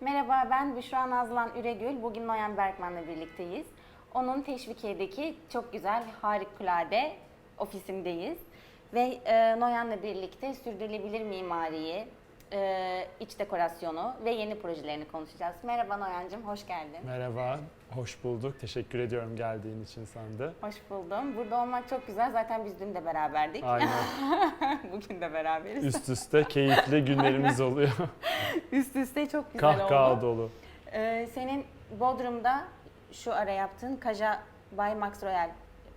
Merhaba ben Büşra Nazlan Üregül. Bugün Noyan Berkman'la birlikteyiz. Onun Teşvikiye'deki çok güzel, harikulade ofisindeyiz. Ve e, Noyan'la birlikte sürdürülebilir mimariyi, e, iç dekorasyonu ve yeni projelerini konuşacağız. Merhaba Noyan'cığım, hoş geldin. Merhaba, hoş bulduk. Teşekkür ediyorum geldiğin için sen de. Hoş buldum. Burada olmak çok güzel. Zaten biz dün de beraberdik. Aynen. Bugün de beraberiz. Üst üste keyifli günlerimiz oluyor. Üst üste çok güzel Kahkaha oldu. dolu. Ee, senin Bodrum'da şu ara yaptığın Kaja by Max Royal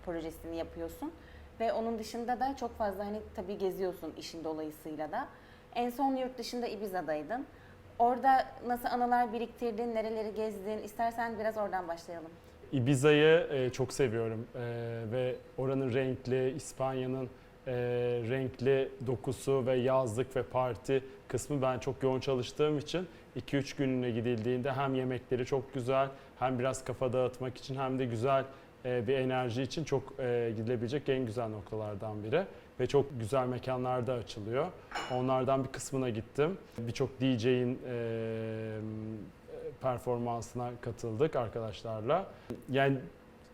projesini yapıyorsun. Ve onun dışında da çok fazla hani tabii geziyorsun işin dolayısıyla da. En son yurt dışında Ibiza'daydın. Orada nasıl anılar biriktirdin, nereleri gezdin? İstersen biraz oradan başlayalım. Ibiza'yı e, çok seviyorum E, ve oranın renkli, İspanya'nın e, renkli dokusu ve yazlık ve parti kısmı ben çok yoğun çalıştığım için 2-3 gününe gidildiğinde hem yemekleri çok güzel hem biraz kafa dağıtmak için hem de güzel bir enerji için çok gidilebilecek en güzel noktalardan biri ve çok güzel mekanlarda açılıyor. Onlardan bir kısmına gittim. Birçok DJ'in performansına katıldık arkadaşlarla. Yani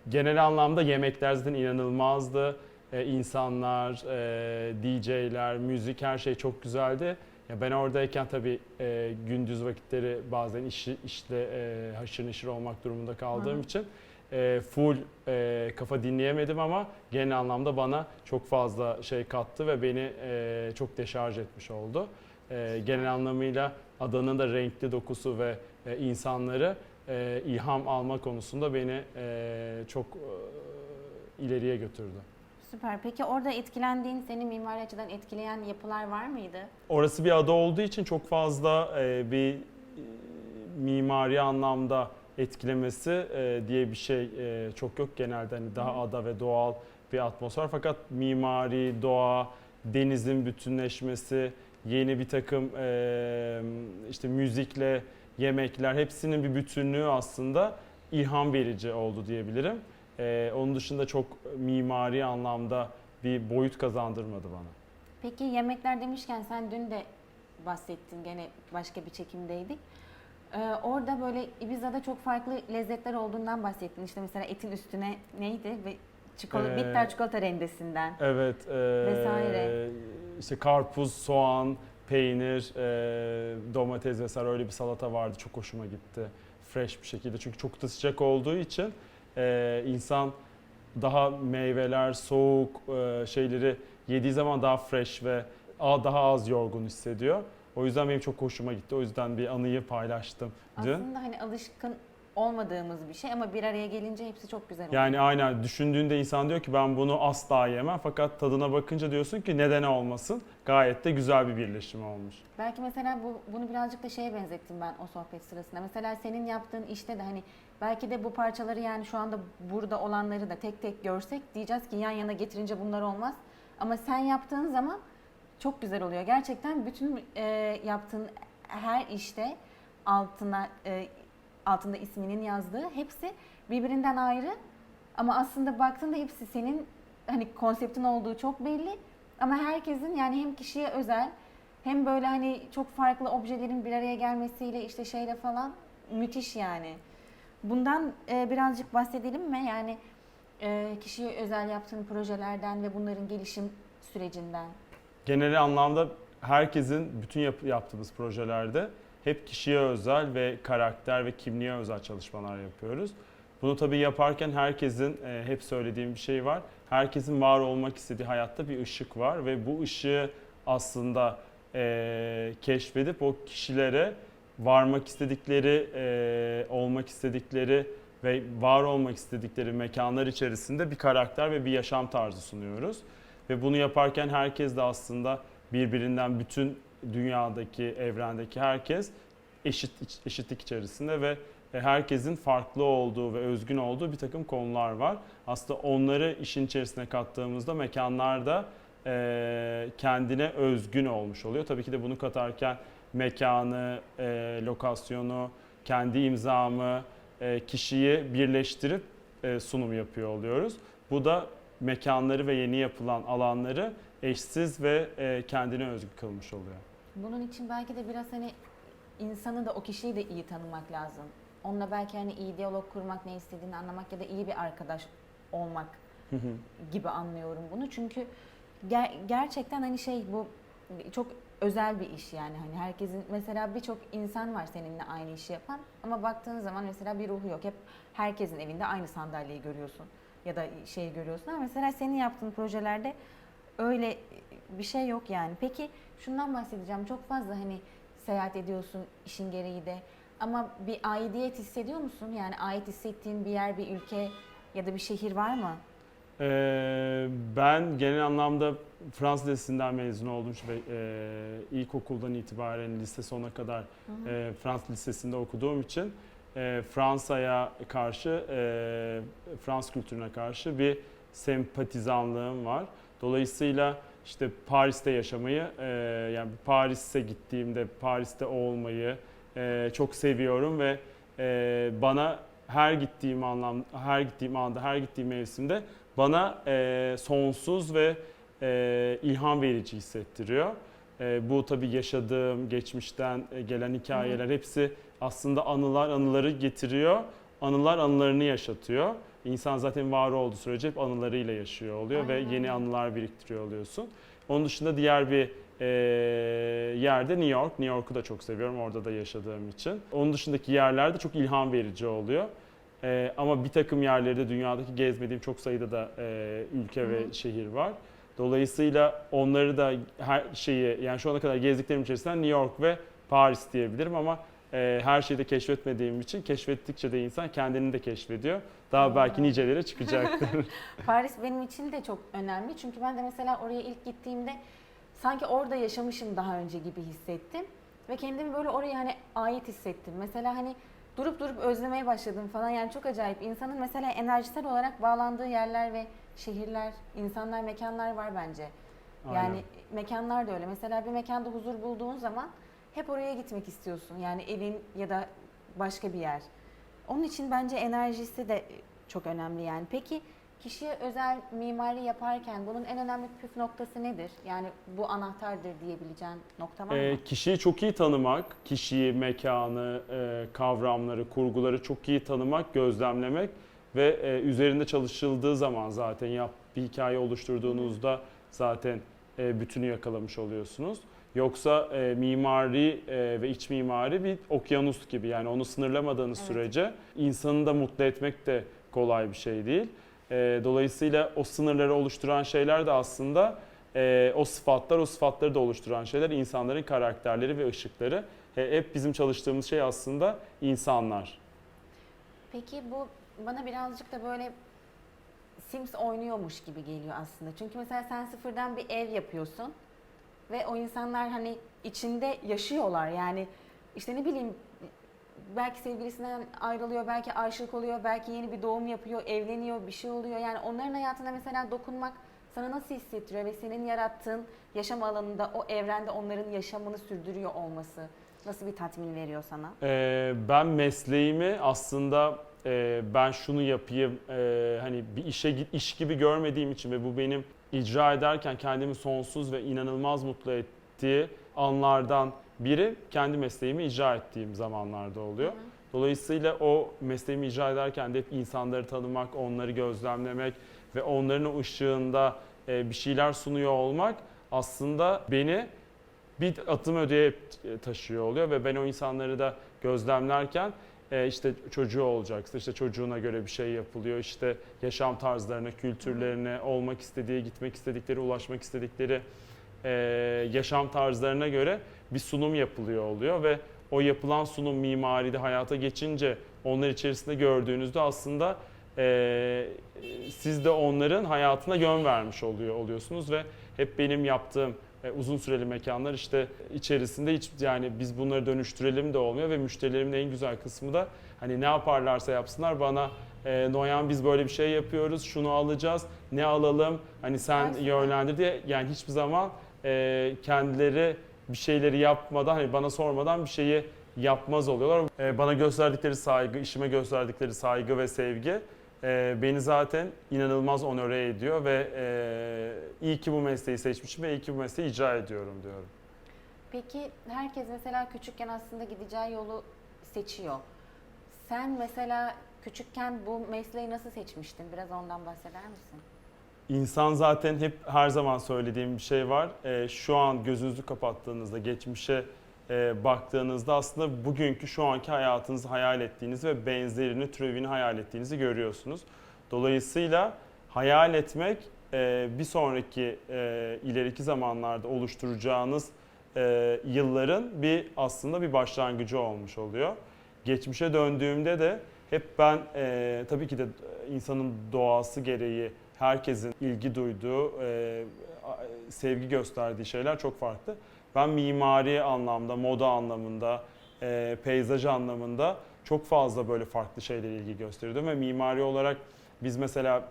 genel anlamda yemekler zaten inanılmazdı. Ee, insanlar, e, DJ'ler, müzik her şey çok güzeldi. Ya ben oradayken tabii e, gündüz vakitleri bazen işi, işle e, haşır neşir olmak durumunda kaldığım Hı. için e, full e, kafa dinleyemedim ama genel anlamda bana çok fazla şey kattı ve beni e, çok deşarj etmiş oldu. E, genel anlamıyla adanın da renkli dokusu ve e, insanları e, ilham alma konusunda beni e, çok e, ileriye götürdü. Süper. Peki orada etkilendiğin, seni mimari açıdan etkileyen yapılar var mıydı? Orası bir ada olduğu için çok fazla e, bir e, mimari anlamda etkilemesi e, diye bir şey e, çok yok genelde hani daha Hı. ada ve doğal bir atmosfer fakat mimari, doğa, denizin bütünleşmesi, yeni bir takım e, işte müzikle yemekler hepsinin bir bütünlüğü aslında ilham verici oldu diyebilirim. E, onun dışında çok mimari anlamda bir boyut kazandırmadı bana. Peki yemekler demişken sen dün de bahsettin gene başka bir çekimdeydik. Ee, orada böyle Ibiza'da çok farklı lezzetler olduğundan bahsettin. İşte mesela etin üstüne neydi ve çikolata, Ee, bitter çikolata rendesinden. Evet. e, Vesaire. işte karpuz, soğan, peynir, e, domates vesaire öyle bir salata vardı. Çok hoşuma gitti. Fresh bir şekilde. Çünkü çok da sıcak olduğu için e, insan daha meyveler, soğuk e, şeyleri yediği zaman daha fresh ve a- daha az yorgun hissediyor. O yüzden benim çok hoşuma gitti. O yüzden bir anıyı paylaştım. Aslında hani alışkın olmadığımız bir şey ama bir araya gelince hepsi çok güzel oluyor. Yani aynen düşündüğünde insan diyor ki ben bunu asla yemem fakat tadına bakınca diyorsun ki neden olmasın? Gayet de güzel bir birleşim olmuş. Belki mesela bu, bunu birazcık da şeye benzettim ben o sohbet sırasında. Mesela senin yaptığın işte de hani belki de bu parçaları yani şu anda burada olanları da tek tek görsek diyeceğiz ki yan yana getirince bunlar olmaz. Ama sen yaptığın zaman çok güzel oluyor. Gerçekten bütün e, yaptığın her işte altına e, altında isminin yazdığı hepsi birbirinden ayrı. Ama aslında baktığında hepsi senin hani konseptin olduğu çok belli. Ama herkesin yani hem kişiye özel hem böyle hani çok farklı objelerin bir araya gelmesiyle işte şeyle falan müthiş yani. Bundan e, birazcık bahsedelim mi? Yani e, kişiye özel yaptığın projelerden ve bunların gelişim sürecinden. Genel anlamda herkesin bütün yap- yaptığımız projelerde hep kişiye özel ve karakter ve kimliğe özel çalışmalar yapıyoruz. Bunu tabii yaparken herkesin e, hep söylediğim bir şey var. Herkesin var olmak istediği hayatta bir ışık var ve bu ışığı aslında e, keşfedip o kişilere varmak istedikleri, e, olmak istedikleri ve var olmak istedikleri mekanlar içerisinde bir karakter ve bir yaşam tarzı sunuyoruz. Ve bunu yaparken herkes de aslında birbirinden bütün dünyadaki, evrendeki herkes eşit eşitlik içerisinde ve e, herkesin farklı olduğu ve özgün olduğu bir takım konular var. Aslında onları işin içerisine kattığımızda mekanlarda e, kendine özgün olmuş oluyor. Tabii ki de bunu katarken mekanı, e, lokasyonu, kendi imzamı, kişiyi birleştirip sunum yapıyor oluyoruz. Bu da mekanları ve yeni yapılan alanları eşsiz ve e, kendine özgü kılmış oluyor. Bunun için belki de biraz hani insanı da o kişiyi de iyi tanımak lazım. Onunla belki hani iyi diyalog kurmak, ne istediğini anlamak ya da iyi bir arkadaş olmak gibi anlıyorum bunu. Çünkü ger- gerçekten hani şey bu çok özel bir iş yani hani herkesin mesela birçok insan var seninle aynı işi yapan ama baktığın zaman mesela bir ruhu yok. Hep herkesin evinde aynı sandalyeyi görüyorsun ya da şeyi görüyorsun ama mesela senin yaptığın projelerde öyle bir şey yok yani. Peki şundan bahsedeceğim. Çok fazla hani seyahat ediyorsun işin gereği de ama bir aidiyet hissediyor musun? Yani ait hissettiğin bir yer, bir ülke ya da bir şehir var mı? Ee, ben genel anlamda Fransız Lisesi'nden mezun oldum ve e, ilkokuldan itibaren lise sona kadar e, Fransız Lisesi'nde okuduğum için e, Fransa'ya karşı, e, Fransız kültürüne karşı bir sempatizanlığım var. Dolayısıyla işte Paris'te yaşamayı, e, yani Paris'e gittiğimde Paris'te olmayı e, çok seviyorum ve e, bana her gittiğim anlam, her gittiğim anda, her gittiğim mevsimde bana e, sonsuz ve e, ilham verici hissettiriyor. E, bu tabii yaşadığım, geçmişten e, gelen hikayeler hepsi aslında anılar anıları getiriyor. Anılar anılarını yaşatıyor. İnsan zaten var olduğu sürece hep anılarıyla yaşıyor oluyor Aynen ve yeni anılar biriktiriyor oluyorsun. Onun dışında diğer bir e, yerde New York. New York'u da çok seviyorum orada da yaşadığım için. Onun dışındaki yerlerde çok ilham verici oluyor. E, ama bir takım yerlerde dünyadaki gezmediğim çok sayıda da e, ülke Hı ve hı. şehir var. Dolayısıyla onları da her şeyi yani şu ana kadar gezdiklerim içerisinden New York ve Paris diyebilirim ama e, her şeyi de keşfetmediğim için keşfettikçe de insan kendini de keşfediyor. Daha belki nicelere çıkacaktır. Paris benim için de çok önemli. Çünkü ben de mesela oraya ilk gittiğimde sanki orada yaşamışım daha önce gibi hissettim. Ve kendimi böyle oraya hani ait hissettim. Mesela hani durup durup özlemeye başladım falan. Yani çok acayip. İnsanın mesela enerjisel olarak bağlandığı yerler ve şehirler, insanlar, mekanlar var bence. Yani Aynen. mekanlar da öyle. Mesela bir mekanda huzur bulduğun zaman hep oraya gitmek istiyorsun. Yani evin ya da başka bir yer. Onun için bence enerjisi de çok önemli yani. Peki kişiye özel mimari yaparken bunun en önemli püf noktası nedir? Yani bu anahtardır diyebileceğin nokta var mı? E, kişiyi çok iyi tanımak, kişiyi, mekanı, e, kavramları, kurguları çok iyi tanımak, gözlemlemek ve e, üzerinde çalışıldığı zaman zaten yap bir hikaye oluşturduğunuzda zaten e, bütünü yakalamış oluyorsunuz. Yoksa e, mimari e, ve iç mimari bir okyanus gibi yani onu sınırlamadığınız Evet. sürece insanı da mutlu etmek de kolay bir şey değil. E, dolayısıyla o sınırları oluşturan şeyler de aslında e, o sıfatlar, o sıfatları da oluşturan şeyler insanların karakterleri ve ışıkları. E, hep bizim çalıştığımız şey aslında insanlar. Peki bu bana birazcık da böyle Sims oynuyormuş gibi geliyor aslında. Çünkü mesela sen sıfırdan bir ev yapıyorsun ve o insanlar hani içinde yaşıyorlar. Yani işte ne bileyim belki sevgilisinden ayrılıyor, belki aşık oluyor, belki yeni bir doğum yapıyor, evleniyor, bir şey oluyor. Yani onların hayatına mesela dokunmak sana nasıl hissettiriyor ve senin yarattığın yaşam alanında o evrende onların yaşamını sürdürüyor olması nasıl bir tatmin veriyor sana? E, ben mesleğimi aslında e, ben şunu yapayım e, hani bir işe git iş gibi görmediğim için ve bu benim icra ederken kendimi sonsuz ve inanılmaz mutlu ettiği anlardan biri kendi mesleğimi icra ettiğim zamanlarda oluyor. Dolayısıyla o mesleğimi icra ederken de hep insanları tanımak, onları gözlemlemek ve onların o ışığında e, bir şeyler sunuyor olmak aslında beni bir adım öteye taşıyor oluyor ve ben o insanları da gözlemlerken e, işte çocuğu olacaksa işte çocuğuna göre bir şey yapılıyor işte yaşam tarzlarına, kültürlerine, olmak istediği, gitmek istedikleri, ulaşmak istedikleri e, yaşam tarzlarına göre bir sunum yapılıyor oluyor ve o yapılan sunum mimaride hayata geçince onlar içerisinde gördüğünüzde aslında e, siz de onların hayatına yön vermiş oluyor oluyorsunuz ve hep benim yaptığım e, uzun süreli mekanlar işte içerisinde hiç yani biz bunları dönüştürelim de olmuyor ve müşterilerimin en güzel kısmı da hani ne yaparlarsa yapsınlar bana e, Noyan biz böyle bir şey yapıyoruz şunu alacağız ne alalım hani sen Gerçekten. yönlendir diye yani hiçbir zaman e, kendileri bir şeyleri yapmadan hani bana sormadan bir şeyi yapmaz oluyorlar. E, bana gösterdikleri saygı, işime gösterdikleri saygı ve sevgi e, beni zaten inanılmaz onore ediyor ve e, iyi ki bu mesleği seçmişim ve iyi ki bu mesleği icra ediyorum diyorum. Peki herkes mesela küçükken aslında gideceği yolu seçiyor. Sen mesela küçükken bu mesleği nasıl seçmiştin? Biraz ondan bahseder misin? İnsan zaten hep her zaman söylediğim bir şey var. Ee, şu an gözünüzü kapattığınızda, geçmişe e, baktığınızda aslında bugünkü şu anki hayatınızı hayal ettiğiniz ve benzerini, türevini hayal ettiğinizi görüyorsunuz. Dolayısıyla hayal etmek e, bir sonraki e, ileriki zamanlarda oluşturacağınız e, yılların bir aslında bir başlangıcı olmuş oluyor. Geçmişe döndüğümde de hep ben e, tabii ki de insanın doğası gereği herkesin ilgi duyduğu, e, sevgi gösterdiği şeyler çok farklı. Ben mimari anlamda, moda anlamında, e, peyzaj anlamında çok fazla böyle farklı şeylere ilgi gösteriyordum ve mimari olarak biz mesela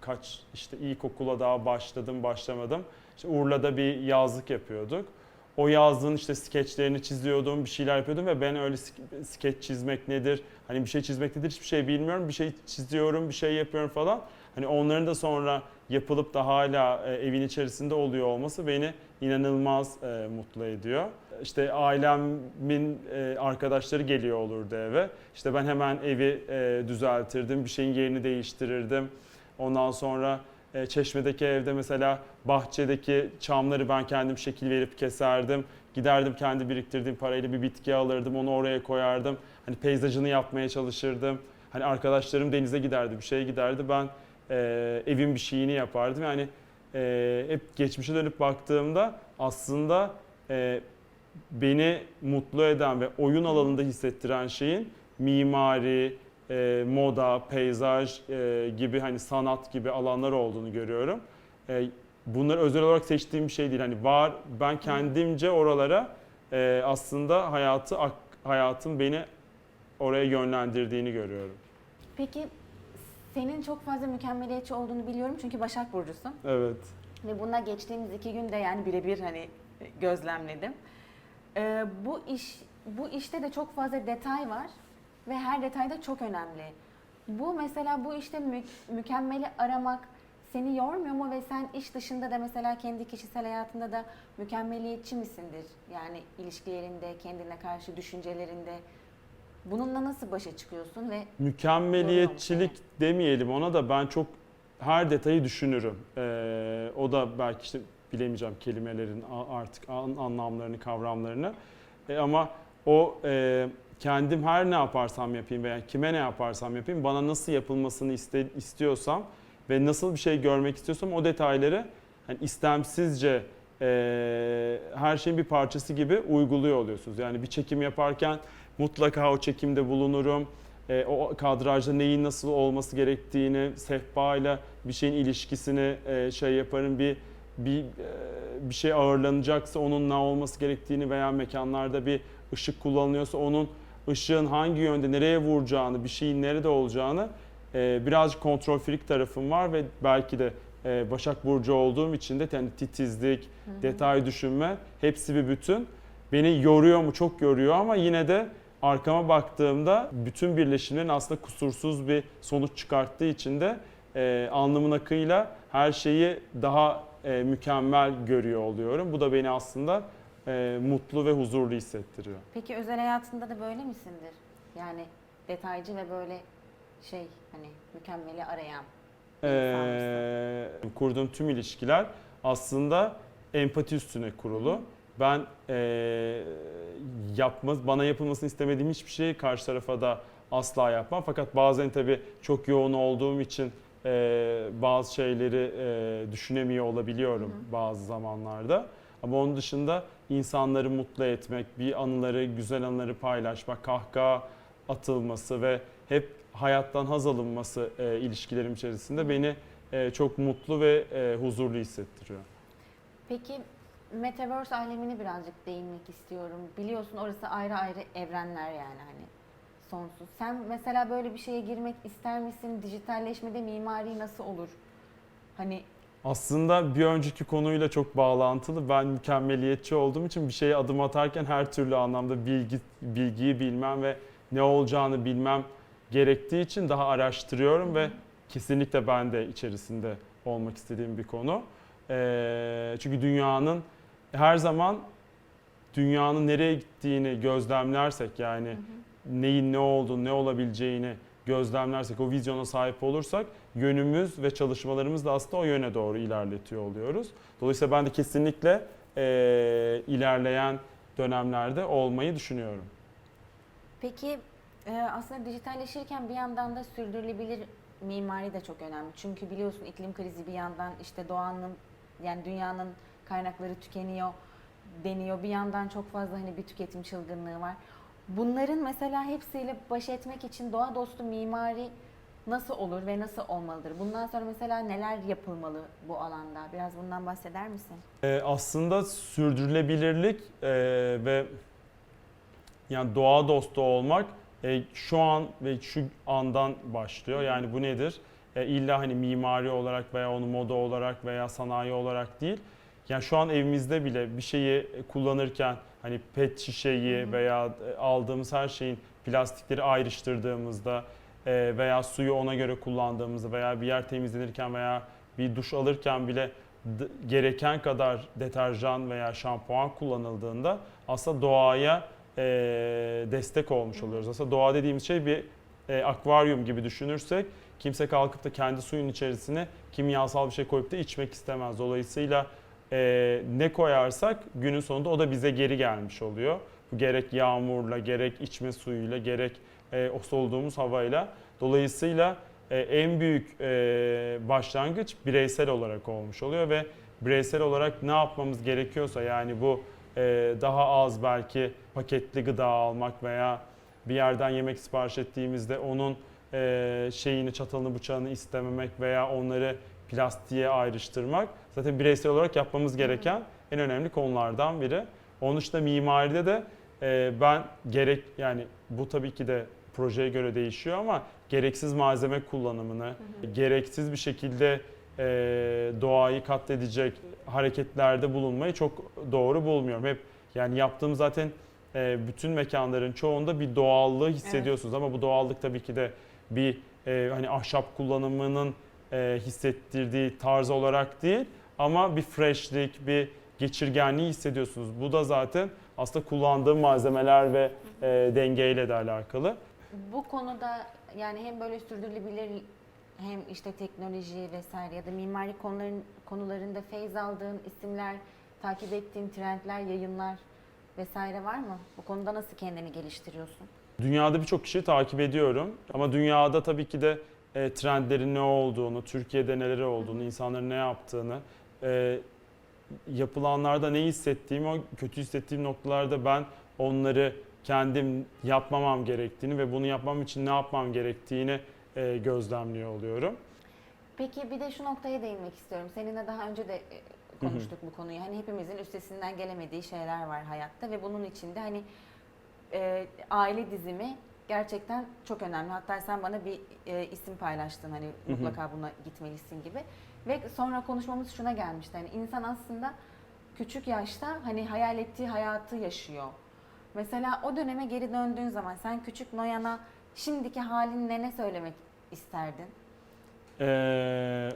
kaç işte ilkokula daha başladım başlamadım. İşte Urla'da bir yazlık yapıyorduk. O yazlığın işte skeçlerini çiziyordum, bir şeyler yapıyordum ve ben öyle sk- skeç çizmek nedir, hani bir şey çizmek nedir hiçbir şey bilmiyorum. Bir şey çiziyorum, bir şey yapıyorum falan. Hani onların da sonra yapılıp da hala e, evin içerisinde oluyor olması beni inanılmaz e, mutlu ediyor. İşte ailemin e, arkadaşları geliyor olurdu eve. İşte ben hemen evi e, düzeltirdim, bir şeyin yerini değiştirirdim. Ondan sonra e, Çeşme'deki evde mesela bahçedeki çamları ben kendim şekil verip keserdim. Giderdim kendi biriktirdiğim parayla bir bitki alırdım, onu oraya koyardım. Hani peyzajını yapmaya çalışırdım. Hani arkadaşlarım denize giderdi, bir şeye giderdi. Ben e, evin bir şeyini yapardım. Yani e, hep geçmişe dönüp baktığımda aslında e, beni mutlu eden ve oyun alanında hissettiren şeyin mimari, e, moda, peyzaj e, gibi hani sanat gibi alanlar olduğunu görüyorum. E, bunlar özel olarak seçtiğim bir şey değil. Hani var ben kendimce oralara e, aslında hayatı hayatın beni oraya yönlendirdiğini görüyorum. Peki senin çok fazla mükemmeliyetçi olduğunu biliyorum çünkü Başak Burcu'sun. Evet. Ve buna geçtiğimiz iki günde yani birebir hani gözlemledim. Ee, bu iş bu işte de çok fazla detay var ve her detay da çok önemli. Bu mesela bu işte mü- mükemmeli aramak seni yormuyor mu ve sen iş dışında da mesela kendi kişisel hayatında da mükemmeliyetçi misindir? Yani ilişkilerinde, kendine karşı düşüncelerinde bununla nasıl başa çıkıyorsun ve Mükemmeliyetçilik demeyelim ona da ben çok her detayı düşünürüm. Ee, o da belki işte bilemeyeceğim kelimelerin artık an- anlamlarını, kavramlarını. E, ama o e, kendim her ne yaparsam yapayım veya kime ne yaparsam yapayım bana nasıl yapılmasını iste, istiyorsam ve nasıl bir şey görmek istiyorsam o detayları hani istemsizce e, her şeyin bir parçası gibi uyguluyor oluyorsunuz. Yani bir çekim yaparken mutlaka o çekimde bulunurum. E, o kadrajda neyin nasıl olması gerektiğini, sehpayla bir şeyin ilişkisini e, şey yaparım. Bir bir e, bir şey ağırlanacaksa onun ne olması gerektiğini veya mekanlarda bir ışık kullanılıyorsa onun ışığın hangi yönde nereye vuracağını, bir şeyin nerede olacağını e, birazcık kontrol freak tarafım var ve belki de e, Başak Burcu olduğum için de yani titizlik, detay düşünme hepsi bir bütün. Beni yoruyor mu? Çok yoruyor ama yine de arkama baktığımda bütün birleşimlerin aslında kusursuz bir sonuç çıkarttığı için de e, alnımın akıyla her şeyi daha e, mükemmel görüyor oluyorum. Bu da beni aslında e, mutlu ve huzurlu hissettiriyor. Peki özel hayatında da böyle misindir? Yani detaycı ve böyle şey hani mükemmeli arayan. Ee, kurduğum tüm ilişkiler aslında empati üstüne kurulu. Ben ee, yapmaz, bana yapılmasını istemediğim hiçbir şeyi karşı tarafa da asla yapmam. Fakat bazen tabii çok yoğun olduğum için ee, bazı şeyleri ee, düşünemiyor olabiliyorum bazı zamanlarda. Ama onun dışında insanları mutlu etmek, bir anıları, güzel anıları paylaşmak, kahkaha atılması ve hep hayattan haz alınması e, ilişkilerim içerisinde beni e, çok mutlu ve e, huzurlu hissettiriyor. Peki Metaverse alemini birazcık değinmek istiyorum. Biliyorsun orası ayrı ayrı evrenler yani hani sonsuz. Sen mesela böyle bir şeye girmek ister misin? Dijitalleşmede mimari nasıl olur? Hani Aslında bir önceki konuyla çok bağlantılı. Ben mükemmeliyetçi olduğum için bir şeye adım atarken her türlü anlamda bilgi bilgiyi bilmem ve ne olacağını bilmem gerektiği için daha araştırıyorum ve kesinlikle ben de içerisinde olmak istediğim bir konu. Ee, çünkü dünyanın her zaman dünyanın nereye gittiğini gözlemlersek yani neyin ne olduğunu, ne olabileceğini gözlemlersek, o vizyona sahip olursak yönümüz ve çalışmalarımız da aslında o yöne doğru ilerletiyor oluyoruz. Dolayısıyla ben de kesinlikle eee, ilerleyen dönemlerde olmayı düşünüyorum. Peki e, aslında dijitalleşirken bir yandan da sürdürülebilir mimari de çok önemli. Çünkü biliyorsun iklim krizi bir yandan işte doğanın yani dünyanın kaynakları tükeniyor deniyor. Bir yandan çok fazla hani bir tüketim çılgınlığı var. Bunların mesela hepsiyle baş etmek için doğa dostu mimari nasıl olur ve nasıl olmalıdır? Bundan sonra mesela neler yapılmalı bu alanda? Biraz bundan bahseder misin? Ee, aslında sürdürülebilirlik e, ve yani doğa dostu olmak e, şu an ve şu andan başlıyor. Yani bu nedir? E, illa hani mimari olarak veya onu moda olarak veya sanayi olarak değil. Yani şu an evimizde bile bir şeyi kullanırken hani pet şişeyi Hı hı. veya e, aldığımız her şeyin plastikleri ayrıştırdığımızda e, veya suyu ona göre kullandığımızda veya bir yer temizlenirken veya bir duş alırken bile gereken kadar deterjan veya şampuan kullanıldığında aslında doğaya e, destek olmuş oluyoruz. Aslında doğa dediğimiz şey bir e, akvaryum gibi düşünürsek kimse kalkıp da kendi suyun içerisine kimyasal bir şey koyup da içmek istemez. Dolayısıyla e, ne koyarsak günün sonunda o da bize geri gelmiş oluyor. Bu gerek yağmurla, gerek içme suyuyla, gerek e, o soluduğumuz havayla. Dolayısıyla e, en büyük e, başlangıç bireysel olarak olmuş oluyor ve bireysel olarak ne yapmamız gerekiyorsa yani bu e, daha az belki paketli gıda almak veya bir yerden yemek sipariş ettiğimizde onun e, şeyini, çatalını, bıçağını istememek veya onları plastiğe ayrıştırmak zaten bireysel olarak yapmamız gereken en önemli konulardan biri. Onun dışında mimaride de e, ben gerek yani bu tabii ki de projeye göre değişiyor ama gereksiz malzeme kullanımını, gereksiz bir şekilde e, doğayı katledecek hareketlerde bulunmayı çok doğru bulmuyorum. Hep yani yaptığım zaten e, bütün mekanların çoğunda bir doğallığı hissediyorsunuz ama bu doğallık tabii ki de bir e, hani ahşap kullanımının e, hissettirdiği tarz olarak değil ama bir freshlik, bir geçirgenliği hissediyorsunuz. Bu da zaten aslında kullandığım malzemeler ve e, dengeyle de alakalı. Bu konuda yani hem böyle sürdürülebilir hem işte teknoloji vesaire ya da mimari konuların konularında feyz aldığın isimler, takip ettiğin trendler, yayınlar vesaire var mı? Bu konuda nasıl kendini geliştiriyorsun? Dünyada birçok kişiyi takip ediyorum ama dünyada tabii ki de e, trendlerin ne olduğunu, Türkiye'de neler olduğunu, insanların ne yaptığını, e, yapılanlarda ne hissettiğimi, o kötü hissettiğim noktalarda ben onları kendim yapmamam gerektiğini ve bunu yapmam için ne yapmam gerektiğini e, gözlemliyor oluyorum. Peki bir de şu noktaya değinmek istiyorum. Seninle daha önce de e, konuştuk bu konuyu. Hani hepimizin üstesinden gelemediği şeyler var hayatta ve bunun içinde hani e, aile dizimi gerçekten çok önemli. Hatta sen bana bir e, isim paylaştın hani mutlaka buna gitmelisin gibi. Ve sonra konuşmamız şuna gelmişti. Hani insan aslında küçük yaşta hani hayal ettiği hayatı yaşıyor. Mesela o döneme geri döndüğün zaman sen küçük Noyan'a şimdiki halinle ne söylemek isterdin? Ee,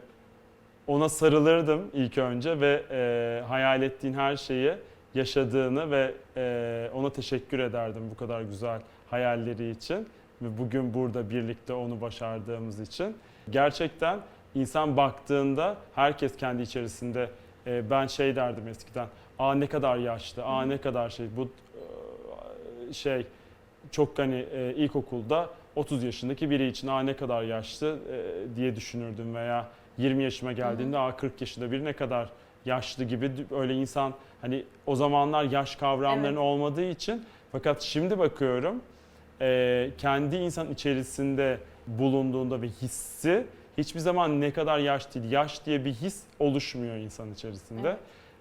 ona sarılırdım ilk önce ve e, hayal ettiğin her şeyi yaşadığını ve e, ona teşekkür ederdim bu kadar güzel hayalleri için ve bugün burada birlikte onu başardığımız için. Gerçekten insan baktığında herkes kendi içerisinde e, ben şey derdim eskiden. Aa ne kadar yaşlı, aa ne kadar şey bu e, şey çok hani e, ilkokulda 30 yaşındaki biri için aa ne kadar yaşlı e, diye düşünürdüm veya 20 yaşıma geldiğinde aa 40 yaşında biri ne kadar yaşlı gibi öyle insan hani o zamanlar yaş kavramlarının Evet. olmadığı için fakat şimdi bakıyorum e, kendi insan içerisinde bulunduğunda bir hissi hiçbir zaman ne kadar yaş değil yaş diye bir his oluşmuyor insan içerisinde.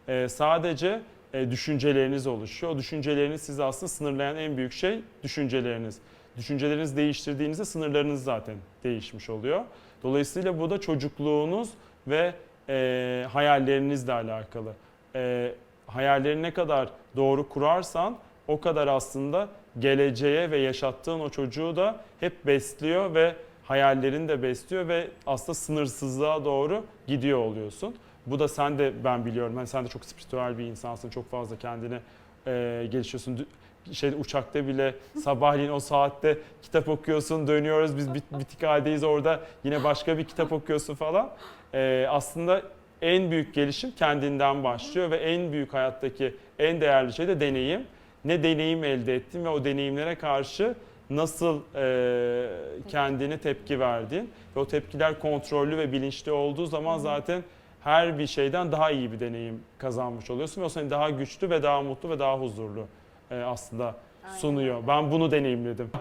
E, sadece e, düşünceleriniz oluşuyor. O düşünceleriniz sizi aslında sınırlayan en büyük şey düşünceleriniz. Düşüncelerinizi değiştirdiğinizde sınırlarınız zaten değişmiş oluyor. Dolayısıyla bu da çocukluğunuz ve e, hayallerinizle alakalı. E, hayallerini ne kadar doğru kurarsan o kadar aslında geleceğe ve yaşattığın o çocuğu da hep besliyor ve hayallerini de besliyor ve aslında sınırsızlığa doğru gidiyor oluyorsun. Bu da sen de ben biliyorum. Hani sen de çok spiritüel bir insansın. Çok fazla kendini e, gelişiyorsun. Şey uçakta bile sabahleyin o saatte kitap okuyorsun, dönüyoruz biz bit, bitik haldeyiz orada yine başka bir kitap okuyorsun falan. E, aslında en büyük gelişim kendinden başlıyor ve en büyük hayattaki en değerli şey de deneyim. Ne deneyim elde ettin ve o deneyimlere karşı nasıl e, kendine tepki verdiğin ve o tepkiler kontrollü ve bilinçli olduğu zaman zaten her bir şeyden daha iyi bir deneyim kazanmış oluyorsun ve o seni daha güçlü ve daha mutlu ve daha huzurlu e, aslında Aynen sunuyor. öyle. Ben bunu deneyimledim.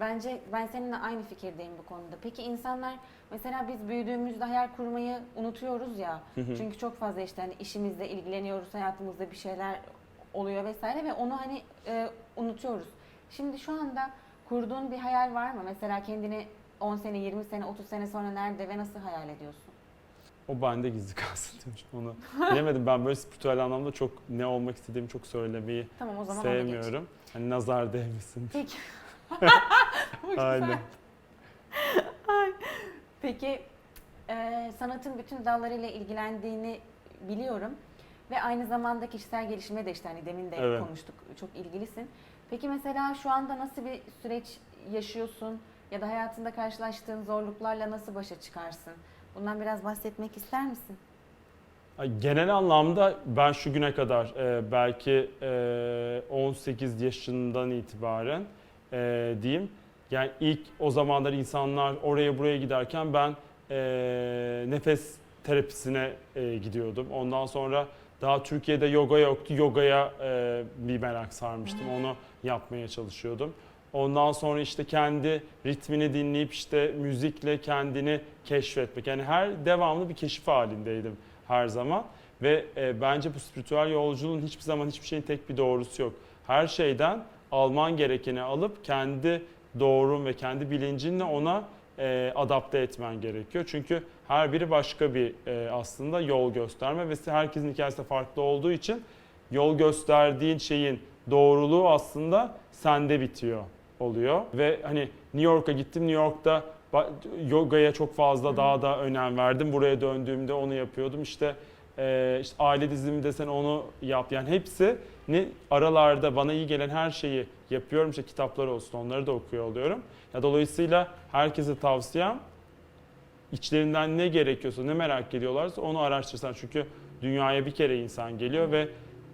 Bence ben seninle aynı fikirdeyim bu konuda. Peki insanlar mesela biz büyüdüğümüzde hayal kurmayı unutuyoruz ya. Hı hı. Çünkü çok fazla işte hani işimizle ilgileniyoruz, hayatımızda bir şeyler oluyor vesaire ve onu hani e, unutuyoruz. Şimdi şu anda kurduğun bir hayal var mı? Mesela kendini 10 sene, 20 sene, 30 sene sonra nerede ve nasıl hayal ediyorsun? O bende gizli kalsın demiş onu. Bilemedim ben böyle spiritüel anlamda çok ne olmak istediğimi çok söylemeyi Tamam o zaman sevmiyorum. Hani nazar değmesin. Peki. Aynen. Peki e, sanatın bütün dallarıyla ilgilendiğini biliyorum ve aynı zamanda kişisel gelişime de işte hani demin de Evet. konuştuk çok ilgilisin. Peki mesela şu anda nasıl bir süreç yaşıyorsun ya da hayatında karşılaştığın zorluklarla nasıl başa çıkarsın? Bundan biraz bahsetmek ister misin? Ay, Genel anlamda ben şu güne kadar e, belki e, 18 yaşından itibaren e, diyeyim. Yani ilk o zamanlar insanlar oraya buraya giderken ben e, nefes terapisine e, gidiyordum. Ondan sonra daha Türkiye'de yoga yoktu. Yogaya e, bir merak sarmıştım. Onu yapmaya çalışıyordum. Ondan sonra işte kendi ritmini dinleyip işte müzikle kendini keşfetmek. Yani her devamlı bir keşif halindeydim her zaman. Ve e, bence bu spiritüel yolculuğun hiçbir zaman hiçbir şeyin tek bir doğrusu yok. Her şeyden alman gerekeni alıp kendi doğrun ve kendi bilincinle ona e, adapte etmen gerekiyor. Çünkü her biri başka bir e, aslında yol gösterme ve herkesin hikayesi de farklı olduğu için yol gösterdiğin şeyin doğruluğu aslında sende bitiyor oluyor. Ve hani New York'a gittim. New York'ta yogaya çok fazla daha da önem verdim. Buraya döndüğümde onu yapıyordum. İşte, e, işte aile dizimi desen onu yap. Yani hepsi ne aralarda bana iyi gelen her şeyi yapıyorum. İşte kitaplar olsun onları da okuyor oluyorum. Ya dolayısıyla herkese tavsiyem içlerinden ne gerekiyorsa, ne merak ediyorlarsa onu araştırsan. Çünkü dünyaya bir kere insan geliyor ve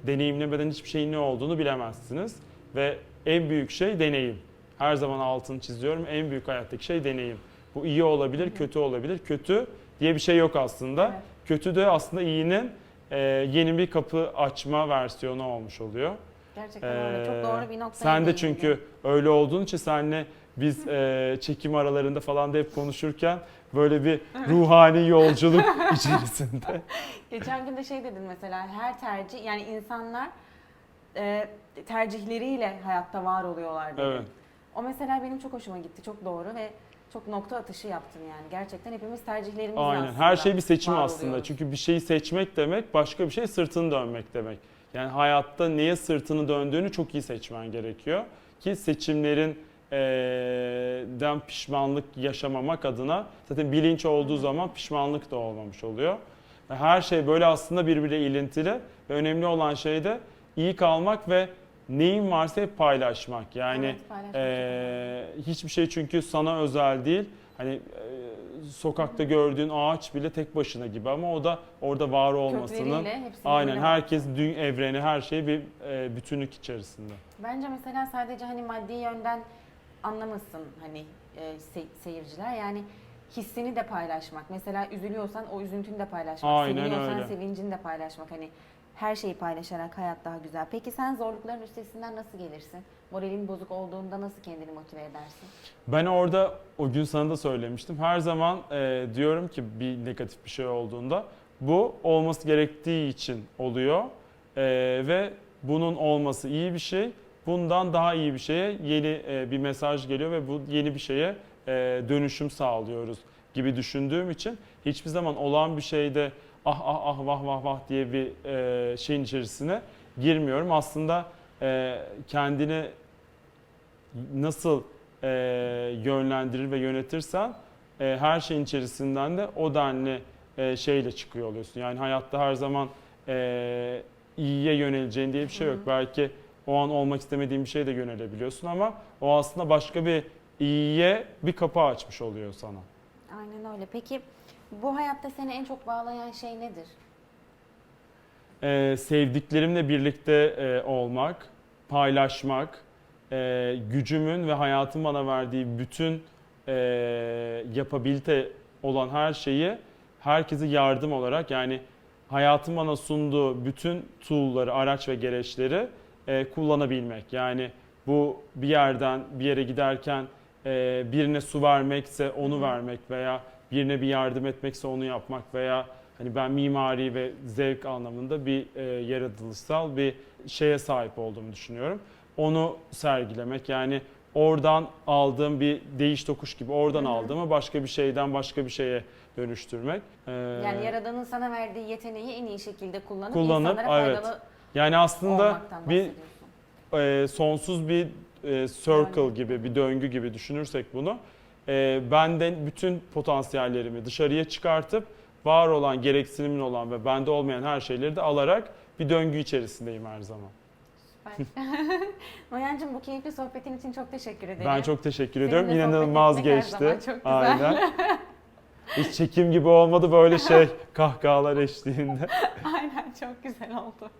deneyimlemeden hiçbir şeyin ne olduğunu bilemezsiniz. Ve en büyük şey deneyim. Her zaman altını çiziyorum. En büyük hayattaki şey deneyim. Bu iyi olabilir, kötü olabilir. Kötü diye bir şey yok aslında. Evet. Kötü de aslında iyinin e, yeni bir kapı açma versiyonu olmuş oluyor. Gerçekten öyle. Çok Ee, doğru bir noktaya Sen de çünkü öyle olduğun için senle biz e, çekim aralarında falan da hep konuşurken böyle bir ruhani yolculuk içerisinde. Geçen gün de şey dedin mesela her tercih yani insanlar e, tercihleriyle hayatta var oluyorlar dedin. Evet. O mesela benim çok hoşuma gitti. Çok doğru ve çok nokta atışı yaptın yani. Gerçekten hepimiz tercihlerimizle Aynen. aslında Her şey bir seçim var aslında. oluyoruz. Çünkü bir şeyi seçmek demek başka bir şey sırtını dönmek demek. Yani hayatta neye sırtını döndüğünü çok iyi seçmen gerekiyor. Ki seçimlerin den pişmanlık yaşamamak adına zaten bilinç olduğu zaman pişmanlık da olmamış oluyor. Ve Her şey böyle aslında birbiriyle ilintili ve önemli olan şey de iyi kalmak ve neyin varsa hep paylaşmak. Yani Evet, paylaşmak ee, hiçbir şey çünkü sana özel değil. Hani e, sokakta gördüğün ağaç bile tek başına gibi ama o da orada var olmasının. Aynen herkes dün evreni her şey bir e, bütünlük içerisinde. Bence mesela sadece hani maddi yönden anlamasın hani e, se- seyirciler. Yani hissini de paylaşmak. Mesela üzülüyorsan o üzüntünü de paylaşmak. Aynen Seviniyorsan öyle. sevincini de paylaşmak. Hani her şeyi paylaşarak hayat daha güzel. Peki sen zorlukların üstesinden nasıl gelirsin? Moralin bozuk olduğunda nasıl kendini motive edersin? Ben orada o gün sana da söylemiştim. Her zaman e, diyorum ki bir negatif bir şey olduğunda bu olması gerektiği için oluyor E, ve bunun olması iyi bir şey. Bundan daha iyi bir şeye yeni e, bir mesaj geliyor ve bu yeni bir şeye e, dönüşüm sağlıyoruz gibi düşündüğüm için hiçbir zaman olan bir şeyde ah ah ah vah vah vah diye bir e, şeyin içerisine girmiyorum. Aslında e, kendini nasıl e, yönlendirir ve yönetirsen e, her şeyin içerisinden de o denli e, şeyle çıkıyor oluyorsun. Yani hayatta her zaman e, iyiye yöneleceğin diye bir şey yok. Hı hı. Belki o an olmak istemediğin bir şeye de yönelebiliyorsun ama o aslında başka bir iyiye bir kapı açmış oluyor sana. Aynen öyle. Peki bu hayatta seni en çok bağlayan şey nedir? Ee, sevdiklerimle birlikte e, olmak, paylaşmak, e, gücümün ve hayatın bana verdiği bütün e, yapabilite olan her şeyi herkese yardım olarak yani hayatın bana sunduğu bütün tool'ları, araç ve gereçleri e, kullanabilmek. Yani bu bir yerden bir yere giderken e, birine su vermekse onu vermek veya birine bir yardım etmekse onu yapmak veya hani ben mimari ve zevk anlamında bir e, yaratılışsal bir şeye sahip olduğumu düşünüyorum. Onu sergilemek yani oradan aldığım bir değiş tokuş gibi oradan Hı hı. aldığımı başka bir şeyden başka bir şeye dönüştürmek. Ee, Yani Yaradan'ın sana verdiği yeteneği en iyi şekilde kullanıp, Kullanıp, insanlara evet. Yani aslında olmaktan bir e, sonsuz bir e, circle Döngü. gibi bir döngü gibi düşünürsek bunu e, benden bütün potansiyellerimi dışarıya çıkartıp var olan gereksinimin olan ve bende olmayan her şeyleri de alarak bir döngü içerisindeyim her zaman. Süper. Noyancığım bu keyifli sohbetin için çok teşekkür ederim. Ben çok teşekkür Seninle ediyorum. sohbet İnanılmaz geçti. çok. Aynen. Hiç çekim gibi olmadı böyle şey kahkahalar eşliğinde. Aynen çok güzel oldu.